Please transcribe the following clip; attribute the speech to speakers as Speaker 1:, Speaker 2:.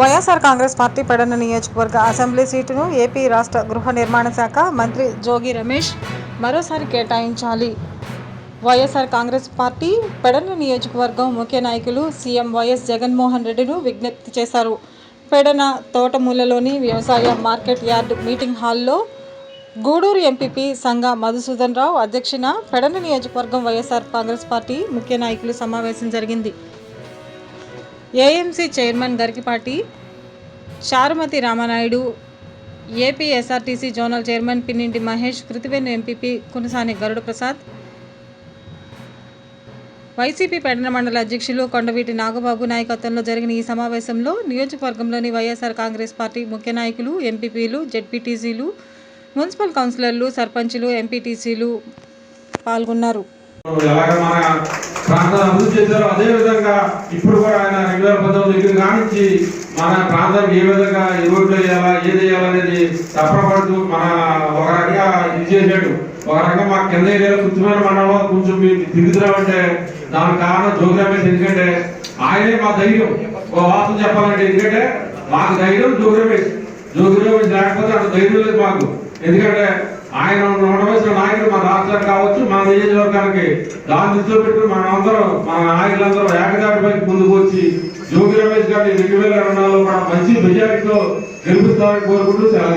Speaker 1: YSR Congress party Pedana నియోజకవర్గ assembly సీటును AP రాష్ట్ర గృహ నిర్మాణ శాఖ మంత్రి జోగి రమేష్ మరోసారి కేటాయించాలి. వైఎస్ఆర్ కాంగ్రెస్ పార్టీ పెడన నియోజకవర్గం ముఖ్య నాయకులు సీఎం వైఎస్ జగన్మోహన్ రెడ్డిను విజ్ఞప్తి చేశారు. పెడన తోటమూలలోని వ్యవసాయ మార్కెట్ యార్డ్ మీటింగ్ హాల్లో గూడూరు ఎంపీపీ సంఘ మధుసూదన్ రావు అధ్యక్షున పెడన నియోజకవర్గం వైఎస్ఆర్ కాంగ్రెస్ పార్టీ ముఖ్య నాయకులు సమావేశం జరిగింది. AMC chairman Garikipati Charumathi Ramanaidu AP SRTC zonal chairman Pinninti Mahesh Krithivenu MPP Kunasani Garuda Prasad YCP పట్టణ మండల అధ్యక్షులు కొండవీటి నాగబాబు నాయకత్వంలో జరిగిన ఈ సమావేశంలో నియోజకవర్గంలోని వైఎస్ఆర్ కాంగ్రెస్ పార్టీ ముఖ్య నాయకులు ఎంపీపీలు జెడ్పీటీసీలు మున్సిపల్ కౌన్సిలర్లు సర్పంచులు ఎంపీటీసీలు పాల్గొన్నారు.
Speaker 2: ఎలాగ మన ప్రాంతాన్ని అభివృద్ధి చేశారో. అదే విధంగా ఇప్పుడు కూడా ఆయన రెండు వేల పంతొమ్మిది దగ్గర కానించి మన ప్రాంతానికి ఏ విధంగా ఏ రోడ్లు వేయాలా ఏది వేయాలనేది తప్పపడుతూ మన ఒక రకంగా ఇది చేశాడు. ఒక రకంగా మా కింద ఏరియాలో కుర్చుమైన మండలంలో కొంచెం మీరు తిరుగుతున్నామంటే దానికి కారణం జోగి ఎందుకంటే ఆయనే మా ధైర్యం. ఒక వార్త చెప్పాలంటే ఎందుకంటే మాకు ధైర్యం జోగి రమేష్ లేకపోతే అంత ధైర్యం లేదు మాకు. ఎందుకంటే ఆయన ఉండవలసిన నాయకుడు మన రాష్ట్రానికి కావచ్చు మన నియోజకవర్గానికి దాన్ని దృష్టిలో పెట్టుకుని మన అందరం మన నాయకులందరూ ఏకదాటిపై ముందుకు వచ్చి జోగి రమేష్ గారిని రెండు వేల ఇరవై నాలుగులో కూడా మంచి మెజారిటీతో గెలుపుతారని కోరుకుంటూ సెలవు